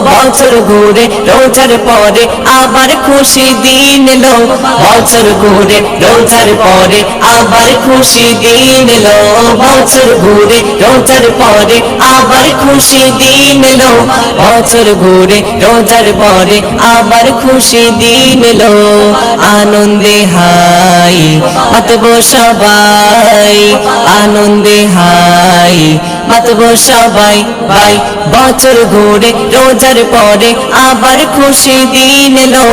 বছর ঘুরে রোজার পরে আবার খুশি দিন এলো। বছর ঘুরে রোজার পরে আবার খুশি দিন এলো। বছর ঘুরে রোজার পরে আবার খুশি দিন এলো। বছর ঘুরে রোজার পরে আবার খুশি দিন লো আনন্দে হাই মাতব সবাই, আনন্দে হাই। মাতব সবাই, ভাই। বছর ঘুরে, রোজার পরে আবার খুশি দিন এলো।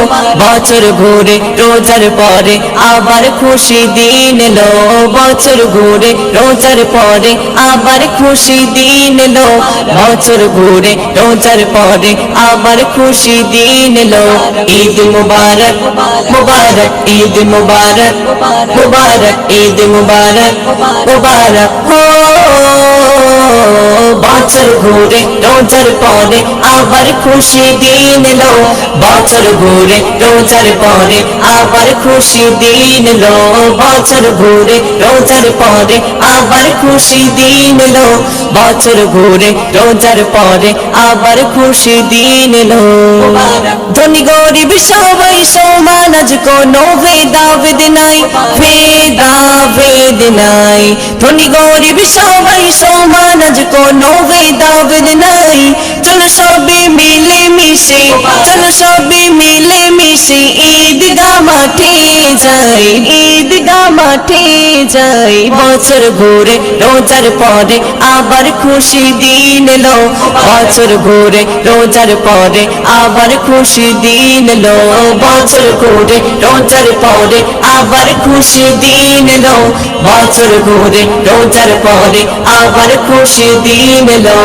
বছর ঘুরে, রোজার পরে আবার খুশি দিন এলো। বছর ঘুরে, রোজার পরে আবার খুশি দিন এলো। বছর ঘুরে, রোজার পরে আবার খুশি দিন এলো। ঈদ মুবারক মুবারক, ঈদ মুবারক মুবারক, ঈদ মুবারক মুবারক। বছর ঘুরে রোজার পরে আবার খুশি দিন এলো বছর ঘুরে রোজার পরে আবার খুশি দিন এলো বছর ঘুরে রোজার পরে আবার খুশি দিন এলো বছর ঘুরে রোজার পরে আবার খুশি দিন এলো ধনী গরিব সবাই সমান আজ কোনো ভেদাভেদ নাই। ভেদাভেদ নাই। ধনী গরিব সবাই সমান আজ কোনো ভেদাভেদ নাই। চলো সবে মিলে মিশে চলো সবে মিলে মিশে ঈদগা মাঠে যাই। মাঠে যাই, বছর ঘুরে রোজার পরে আবার খুশি দিন এলো বছর ঘুরে রোজার পরে আবার খুশি দিন এলো বছর ঘুরে রোজার পরে আবার খুশি দিন এলো বছর ঘুরে রোজার পরে আবার খুশি দিন এলো